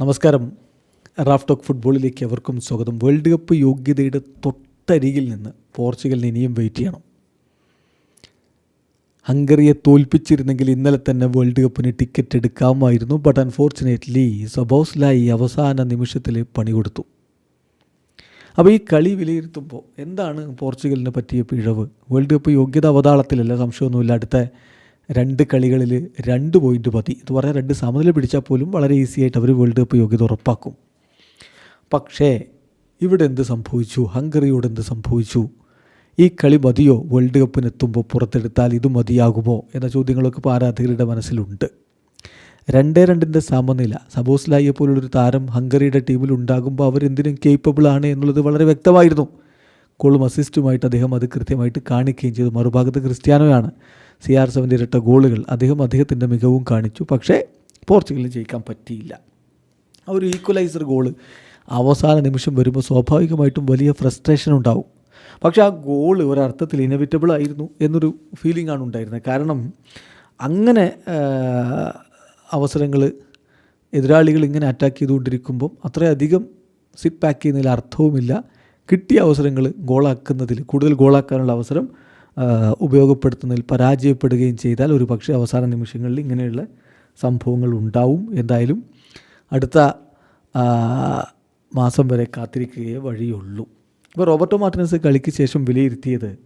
നമസ്കാരം. Raf talk ഫുട്ബോളിലേക്ക് അവർക്കും സ്വാഗതം. വേൾഡ് കപ്പ് യോഗ്യതയുടെ തൊട്ടരികിൽ നിന്ന് പോർച്ചുഗലിന് ഇനിയും വെയിറ്റ് ചെയ്യണം. ഹംഗറിയെ തോൽപ്പിച്ചിരുന്നെങ്കിൽ ഇന്നലെ തന്നെ വേൾഡ് കപ്പിന് ടിക്കറ്റ് എടുക്കാമായിരുന്നു ബട്ട് അൺഫോർച്ചുനേറ്റ്ലി സബോസ്ലായി അവസാന നിമിഷത്തിൽ പണി കൊടുത്തു. അപ്പോൾ ഈ കളി വിലയിരുത്തുമ്പോൾ എന്താണ് പോർച്ചുഗലിന് പറ്റിയ പിഴവ്? വേൾഡ് കപ്പ് യോഗ്യത അവതാളത്തിലല്ല സംശയമൊന്നുമില്ല? അടുത്ത രണ്ട് കളികളിൽ രണ്ട് പോയിന്റ് മതി എന്ന് പറഞ്ഞാൽ രണ്ട് സമനില പിടിച്ചാൽ പോലും വളരെ ഈസി ആയിട്ട് അവർ വേൾഡ് കപ്പ് യോഗ്യത ഉറപ്പാക്കും. പക്ഷേ ഇവിടെ എന്ത് സംഭവിച്ചു? ഹംഗറിയോട് എന്ത് സംഭവിച്ചു? ഈ കളി മതിയോ? വേൾഡ് കപ്പിനെത്തുമ്പോൾ പുറത്തെടുത്താൽ ഇത് മതിയാകുമോ? എന്ന ചോദ്യങ്ങളൊക്കെ ഇപ്പോൾ ആരാധകരുടെ മനസ്സിലുണ്ട്. രണ്ടേ രണ്ടിന്റെ സമനില. സബോസ്ലായിയെ പോലുള്ളൊരു താരം ഹംഗറിയുടെ ടീമിൽ ഉണ്ടാകുമ്പോൾ അവരെന്തിനും കേപ്പബിൾ ആണ് എന്നുള്ളത് വളരെ വ്യക്തമായിരുന്നു. ഗോളും അസിസ്റ്റുമായിട്ട് അദ്ദേഹം അത് കൃത്യമായിട്ട് കാണിക്കുകയും ചെയ്തു. മറുഭാഗത്ത് ക്രിസ്ത്യാനോയാണ്. സി ആർ സെവന്റെ ഇരട്ട ഗോളുകൾ അദ്ദേഹം അദ്ദേഹത്തിന്റെ മികവും കാണിച്ചു. പക്ഷേ പോർച്ചുഗലിന് ജയിക്കാൻ പറ്റിയില്ല. ആ ഒരു ഈക്വലൈസർ ഗോൾ അവസാന നിമിഷം വരുമ്പോൾ സ്വാഭാവികമായിട്ടും വലിയ ഫ്രസ്ട്രേഷൻ ഉണ്ടാവും. പക്ഷേ ആ ഗോൾ ഒരർത്ഥത്തിൽ ഇനവിറ്റബിൾ ആയിരുന്നു എന്നൊരു ഫീലിംഗ് ആണ് ഉണ്ടായിരുന്നത്. കാരണം അങ്ങനെ അവസരങ്ങൾ എതിരാളികൾ ഇങ്ങനെ അറ്റാക്ക് ചെയ്തുകൊണ്ടിരിക്കുമ്പം അത്രയധികം സിറ്റ് പാക്ക് ചെയ്യുന്നതിൽ അർത്ഥവുമില്ല. കിട്ടിയ അവസരങ്ങൾ ഗോളാക്കുന്നതിൽ കൂടുതൽ ഗോളാക്കാനുള്ള അവസരം ഉപയോഗപ്പെടുത്തുന്നതിൽ പരാജയപ്പെടുകയും ചെയ്താൽ ഒരു പക്ഷേ അവസാന നിമിഷങ്ങളിൽ ഇങ്ങനെയുള്ള സംഭവങ്ങൾ ഉണ്ടാവും. എന്തായാലും അടുത്ത മാസം വരെ കാത്തിരിക്കുകയേ വഴിയുള്ളൂ. ഇപ്പോൾ റോബർട്ടോ മാർട്ടിനസ് കളിക്ക് ശേഷം വിലയിരുത്തിയത്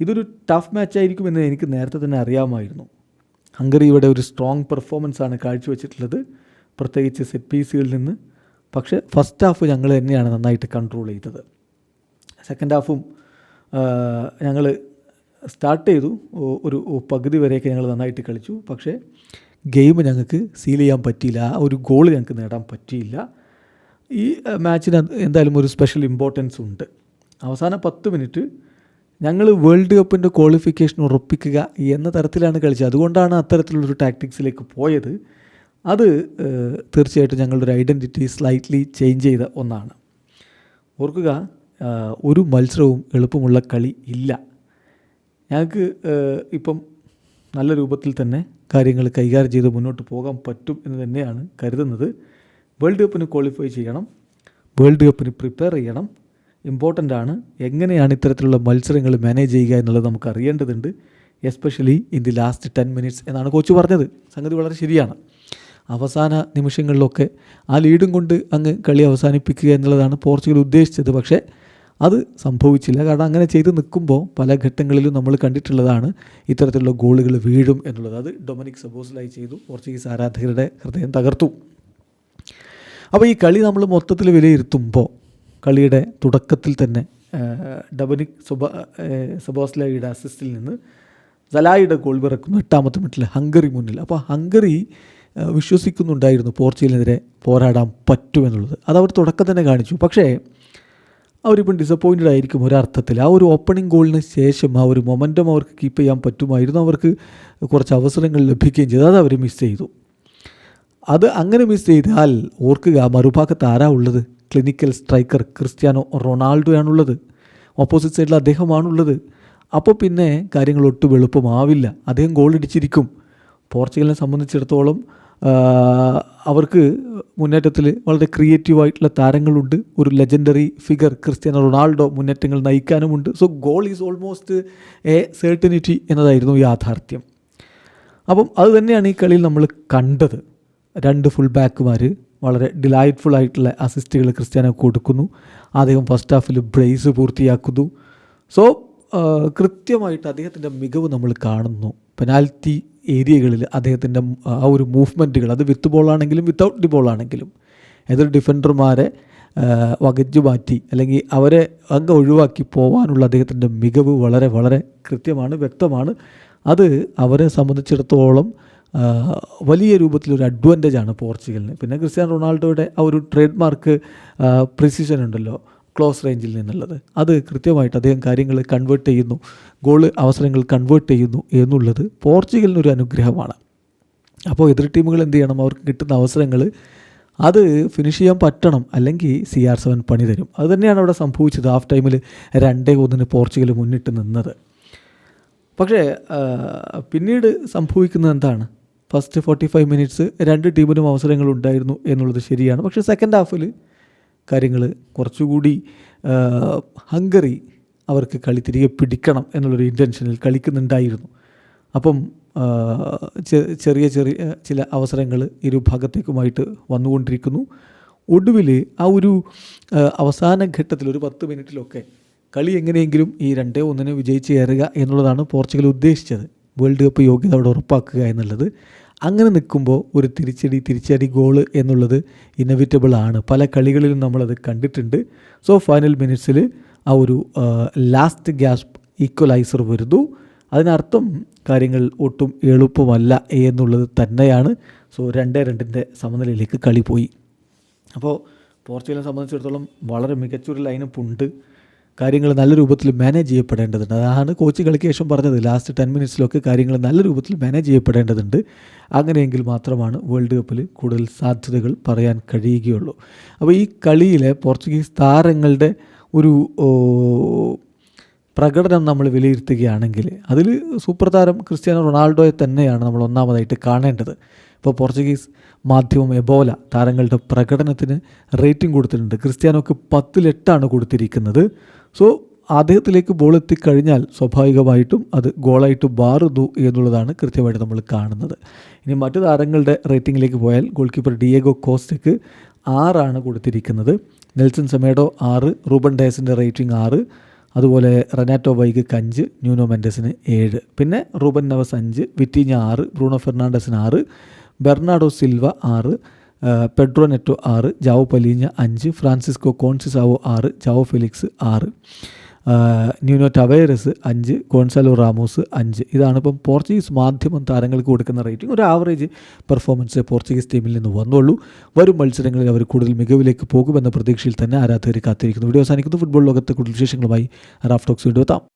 ഇതൊരു ടഫ് മാച്ച് ആയിരിക്കുമെന്ന് എനിക്ക് നേരത്തെ തന്നെ അറിയാമായിരുന്നു. ഹംഗറി ഇവിടെ ഒരു സ്ട്രോങ് പെർഫോമൻസ് ആണ് കാഴ്ചവെച്ചിട്ടുള്ളത്. പ്രത്യേകിച്ച് സെറ്റ് പീസുകളിൽ നിന്ന്. പക്ഷേ ഫസ്റ്റ് ഹാഫ് ഞങ്ങൾ തന്നെയാണ് നന്നായിട്ട് കൺട്രോൾ ചെയ്തത്. സെക്കൻഡ് ഹാഫും ഞങ്ങൾ സ്റ്റാർട്ട് ചെയ്തു. ഒരു പകുതി വരെയൊക്കെ ഞങ്ങൾ നന്നായിട്ട് കളിച്ചു. പക്ഷേ ഗെയിം ഞങ്ങൾക്ക് സീൽ ചെയ്യാൻ പറ്റിയില്ല. ആ ഒരു ഗോൾ ഞങ്ങൾക്ക് നേടാൻ പറ്റിയില്ല. ഈ മാച്ചിന് എന്തായാലും ഒരു സ്പെഷ്യൽ ഇമ്പോർട്ടൻസ് ഉണ്ട്. അവസാന പത്ത് മിനിറ്റ് ഞങ്ങൾ വേൾഡ് കപ്പിന്റെ ക്വാളിഫിക്കേഷൻ ഉറപ്പിക്കുക എന്ന തരത്തിലാണ് കളിച്ചത്. അതുകൊണ്ടാണ് അത്തരത്തിലുള്ളൊരു ടാക്ടിക്സിലേക്ക് പോയത്. അത് തീർച്ചയായിട്ടും ഞങ്ങളുടെ ഒരു ഐഡന്റിറ്റി സ്ലൈറ്റ്ലി ചേഞ്ച് ചെയ്ത ഒന്നാണ്. ഓർക്കുക ഒരു മത്സരവും എളുപ്പമുള്ള കളി ഇല്ല. ഞങ്ങൾക്ക് ഇപ്പം നല്ല രൂപത്തിൽ തന്നെ കാര്യങ്ങൾ കൈകാര്യം ചെയ്ത് മുന്നോട്ട് പോകാൻ പറ്റും എന്ന് തന്നെയാണ് കരുതുന്നത്. വേൾഡ് കപ്പിന് ക്വാളിഫൈ ചെയ്യണം. വേൾഡ് കപ്പിന് പ്രിപ്പയർ ചെയ്യണം. ഇമ്പോർട്ടന്റ് ആണ്. എങ്ങനെയാണ് ഇത്തരത്തിലുള്ള മത്സരങ്ങൾ മാനേജ് ചെയ്യുക എന്നുള്ളത് നമുക്ക് അറിയേണ്ടതുണ്ട്. Especially in the last ten minutes എന്നാണ് കോച്ച് പറഞ്ഞത്. സംഗതി വളരെ ശരിയാണ്. അവസാന നിമിഷങ്ങളിലൊക്കെ ആ ലീഡും കൊണ്ട് അങ്ങ് കളി അവസാനിപ്പിക്കുക എന്നുള്ളതാണ് പോർച്ചുഗൽ ഉദ്ദേശിച്ചത്. പക്ഷേ അത് സംഭവിച്ചില്ല. കാരണം അങ്ങനെ ചെയ്ത് നിൽക്കുമ്പോൾ പല ഘട്ടങ്ങളിലും നമ്മൾ കണ്ടിട്ടുള്ളതാണ് ഇത്തരത്തിലുള്ള ഗോളുകൾ വീഴും എന്നുള്ളത്. അത് ഡൊമിനിക് സബോസിലായി ചെയ്തു. പോർച്ചുഗീസ് ആരാധകരുടെ ഹൃദയം തകർത്തു. അപ്പോൾ ഈ കളി നമ്മൾ മൊത്തത്തിൽ വിലയിരുത്തുമ്പോൾ കളിയുടെ തുടക്കത്തിൽ തന്നെ ഡൊമിനിക് സുബ സബോസ്ലായിയുടെ അസിസ്റ്റിൽ നിന്ന് സലായിയുടെ ഗോൾ പിറക്കുന്നു എട്ടാമത്തെ മിനിറ്റിൽ ഹംഗറി മുന്നിൽ. അപ്പോൾ ഹംഗറി വിശ്വസിക്കുന്നുണ്ടായിരുന്നു പോർച്ചുഗലിനെതിരെ പോരാടാൻ പറ്റുമെന്നുള്ളത് അത് അവർ തുടക്കം തന്നെ കാണിച്ചു. പക്ഷേ അവരിപ്പം ഡിസപ്പോയിന്റഡ് ആയിരിക്കും ഒരർത്ഥത്തിൽ. ആ ഒരു ഓപ്പണിംഗ് ഗോളിന് ശേഷം ആ ഒരു മൊമെന്റം അവർക്ക് കീപ്പ് ചെയ്യാൻ പറ്റുമായിരുന്നു. അവർക്ക് കുറച്ച് അവസരങ്ങൾ ലഭിക്കുകയും ചെയ്തു. അത് അവർ മിസ് ചെയ്തു. അത് അങ്ങനെ മിസ് ചെയ്താൽ ഓർക്കുക മറുഭാഗത്ത് ആരാ ഉള്ളത്? ക്ലിനിക്കൽ സ്ട്രൈക്കർ ക്രിസ്ത്യാനോ റൊണാൾഡോയാണുള്ളത്. ഓപ്പോസിറ്റ് സൈഡിൽ അദ്ദേഹമാണുള്ളത്. അപ്പോൾ പിന്നെ കാര്യങ്ങൾ ഒട്ടും എളുപ്പമാവില്ല. അദ്ദേഹം ഗോൾ അടിച്ചിരിക്കും പോർച്ചുഗലിനെ സംബന്ധിച്ചിടത്തോളം അവർക്ക് മുന്നേറ്റത്തിൽ വളരെ ക്രിയേറ്റീവായിട്ടുള്ള താരങ്ങളുണ്ട്. ഒരു ലെജൻഡറി ഫിഗർ ക്രിസ്ത്യാനോ റൊണാൾഡോ മുന്നേറ്റങ്ങൾ നയിക്കാനുമുണ്ട്. So goal is almost a certainty എന്നതായിരുന്നു യാഥാർത്ഥ്യം. അപ്പം അത് തന്നെയാണ് ഈ കളിയിൽ നമ്മൾ കണ്ടത്. രണ്ട് ഫുൾ ബാക്കുമാർ വളരെ ഡിലൈറ്റ്ഫുൾ ആയിട്ടുള്ള അസിസ്റ്റുകൾ ക്രിസ്ത്യാനോ കൊടുക്കുന്നു. അദ്ദേഹം ഫസ്റ്റ് ഹാഫിൽ ബ്രേസ് പൂർത്തിയാക്കുന്നു. സോ കൃത്യമായിട്ട് അദ്ദേഹത്തിന്റെ മികവ് നമ്മൾ കാണുന്നു. പെനാൽറ്റി ഏരിയകളിൽ അദ്ദേഹത്തിന്റെ ആ ഒരു മൂവ്മെന്റുകൾ അത് വിത്ത് ബോളാണെങ്കിലും വിത്തൗട്ട് ദി ബോളാണെങ്കിലും എതിർ ഡിഫൻഡർമാരെ വകച്ചു മാറ്റി അല്ലെങ്കിൽ അവരെ അങ്ങ് ഒഴിവാക്കി പോകാനുള്ള അദ്ദേഹത്തിന്റെ മികവ് വളരെ വളരെ കൃത്യമാണ് വ്യക്തമാണ്. അത് അവരെ സംബന്ധിച്ചിടത്തോളം വലിയ രൂപത്തിലൊരു അഡ്വാന്റേജാണ് പോർച്ചുഗലിന്. പിന്നെ ക്രിസ്ത്യാനോ റൊണാൾഡോയുടെ ആ ഒരു ട്രേഡ് മാർക്ക് പ്രിസിഷൻ ഉണ്ടല്ലോ. ക്ലോസ് റേഞ്ചിൽ നിന്നുള്ളത്. അത് കൃത്യമായിട്ട് അദ്ദേഹം കാര്യങ്ങൾ കൺവേർട്ട് ചെയ്യുന്നു. ഗോൾ അവസരങ്ങൾ കൺവേർട്ട് ചെയ്യുന്നു എന്നുള്ളത് പോർച്ചുഗലിനൊരു അനുഗ്രഹമാണ്. അപ്പോൾ എതിർ ടീമുകൾ എന്ത് ചെയ്യണം? അവർക്ക് കിട്ടുന്ന അവസരങ്ങൾ അത് ഫിനിഷ് ചെയ്യാൻ പറ്റണം. അല്ലെങ്കിൽ സി ആർ സെവൻ പണി തരും. അതുതന്നെയാണ് അവിടെ സംഭവിച്ചത്. ഹാഫ് ടൈമിൽ രണ്ടേ ഒന്നിന് പോർച്ചുഗൽ മുന്നിട്ട് നിന്നത്. പക്ഷേ പിന്നീട് സംഭവിക്കുന്നത് എന്താണ്? ഫസ്റ്റ് ഫോർട്ടി ഫൈവ് മിനിറ്റ്സ് രണ്ട് ടീമിനും അവസരങ്ങൾ ഉണ്ടായിരുന്നു എന്നുള്ളത് ശരിയാണ്. പക്ഷേ സെക്കൻഡ് ഹാഫിൽ കാര്യങ്ങൾ കുറച്ചുകൂടി ഹംഗറി അവർക്ക് കളി തിരികെ പിടിക്കണം എന്നുള്ളൊരു ഇന്റൻഷനിൽ കളിക്കുന്നുണ്ടായിരുന്നു. അപ്പം ചെറിയ ചെറിയ ചില അവസരങ്ങൾ ഇരു ഭാഗത്തേക്കുമായിട്ട് വന്നുകൊണ്ടിരിക്കുന്നു. ഒടുവിൽ ആ ഒരു അവസാന ഘട്ടത്തിൽ ഒരു പത്ത് മിനിറ്റിലൊക്കെ കളി എങ്ങനെയെങ്കിലും ഈ രണ്ടേ ഒന്നിന് വിജയിച്ച് കയറുക എന്നുള്ളതാണ് പോർച്ചുഗൽ ഉദ്ദേശിച്ചത്. വേൾഡ് കപ്പ് യോഗ്യത അവിടെ ഉറപ്പാക്കുക എന്നുള്ളത്. അങ്ങനെ നിൽക്കുമ്പോൾ ഒരു തിരിച്ചടി തിരിച്ചടി ഗോൾ എന്നുള്ളത് ഇന്നവിറ്റബിൾ ആണ്. പല കളികളിലും നമ്മളത് കണ്ടിട്ടുണ്ട്. സോ ഫൈനൽ മിനിറ്റ്സിൽ ആ ഒരു ലാസ്റ്റ് ഗ്യാസ്പ് ഈക്വലൈസർ വരുന്നു. അതിനർത്ഥം കാര്യങ്ങൾ ഒട്ടും എളുപ്പമല്ല എന്നുള്ളത് തന്നെയാണ്. സോ രണ്ടേ രണ്ടിന്റെ സമനിലയിലേക്ക് കളി പോയി. അപ്പോൾ പോർച്ചുഗലിനെ സംബന്ധിച്ചിടത്തോളം വളരെ മികച്ചൊരു ലൈനപ്പ് ഉണ്ട്. കാര്യങ്ങൾ നല്ല രൂപത്തിൽ മാനേജ് ചെയ്യപ്പെടേണ്ടതുണ്ട്. അതാണ് കോച്ച് കളിക്ക് ശേഷം പറഞ്ഞത്. ലാസ്റ്റ് ടെൻ മിനിറ്റ്സിലൊക്കെ കാര്യങ്ങൾ നല്ല രൂപത്തിൽ മാനേജ് ചെയ്യപ്പെടേണ്ടതുണ്ട്. അങ്ങനെയെങ്കിൽ മാത്രമാണ് വേൾഡ് കപ്പിൽ കൂടുതൽ സാധ്യതകൾ പറയാൻ കഴിയുകയുള്ളൂ. അപ്പോൾ ഈ കളിയിലെ പോർച്ചുഗീസ് താരങ്ങളുടെ ഒരു പ്രകടനം നമ്മൾ വിലയിരുത്തുകയാണെങ്കിൽ അതിൽ സൂപ്പർ താരം ക്രിസ്ത്യാനോ റൊണാൾഡോയെ തന്നെയാണ് നമ്മൾ ഒന്നാമതായിട്ട് കാണേണ്ടത്. ഇപ്പോൾ പോർച്ചുഗീസ് മാധ്യമം എബോല താരങ്ങളുടെ പ്രകടനത്തിന് റേറ്റിംഗ് കൊടുത്തിട്ടുണ്ട്. ക്രിസ്ത്യാനോക്ക് പത്തിലെട്ടാണ് കൊടുത്തിരിക്കുന്നത്. സോ അദ്ദേഹത്തിലേക്ക് ബോൾ എത്തിക്കഴിഞ്ഞാൽ സ്വാഭാവികമായിട്ടും അത് ഗോളായിട്ട് മാറുന്നു എന്നുള്ളതാണ് കൃത്യമായിട്ട് നമ്മൾ കാണുന്നത്. ഇനി മറ്റു താരങ്ങളുടെ റേറ്റിംഗിലേക്ക് പോയാൽ ഗോൾ കീപ്പർ ഡിയേഗോ കോസ്റ്റയ്ക്ക് ആറാണ് കൊടുത്തിരിക്കുന്നത്. നെൽസൺ സെമേഡോ ആറ് റൂബൻ ഡയസിന്റെ റേറ്റിംഗ് ആറ് അതുപോലെ റെനാറ്റോ വൈഗക്ക് അഞ്ച് ന്യൂനോ മെൻഡസിന് ഏഴ്. പിന്നെ റൂബൻ നവസ് അഞ്ച് വിറ്റീഞ്ഞ ആറ് ബ്രൂണോ ഫെർണാണ്ടസിന് ആറ് ബെർണാഡോ സിൽവ ആറ് പെഡ്രോ നെറ്റോ ആറ് ജാവോ പലീഞ്ഞ അഞ്ച് ഫ്രാൻസിസ്കോ കോൺസിസാവോ ആറ് ജാവോ ഫെലിക്സ് ആറ്. ന്യൂനോ ടവേരസ് അഞ്ച് കോൺസാലോ റാമോസ് അഞ്ച്. ഇതാണ് ഇപ്പം പോർച്ചുഗീസ് മാധ്യമം താരങ്ങൾക്ക് കൊടുക്കുന്ന റേറ്റിംഗ്. ഒരു ആവറേജ് പെർഫോമൻസ് പോർച്ചുഗീസ് ടീമിൽ നിന്ന് വന്നുള്ളൂ. വരും മത്സരങ്ങളിൽ അവർ കൂടുതൽ മികവിലേക്ക് പോകുമെന്ന പ്രതീക്ഷയിൽ തന്നെ ആരാധകർ കാത്തിരിക്കുന്നു. വീഡിയോ അവസാനിക്കുന്നു. ഫുട്ബോൾ ലോകത്തെ കൂടുതൽ വിശേഷങ്ങളുമായി റാഫ്റ്റോക്സ് വീണ്ടും എത്താം.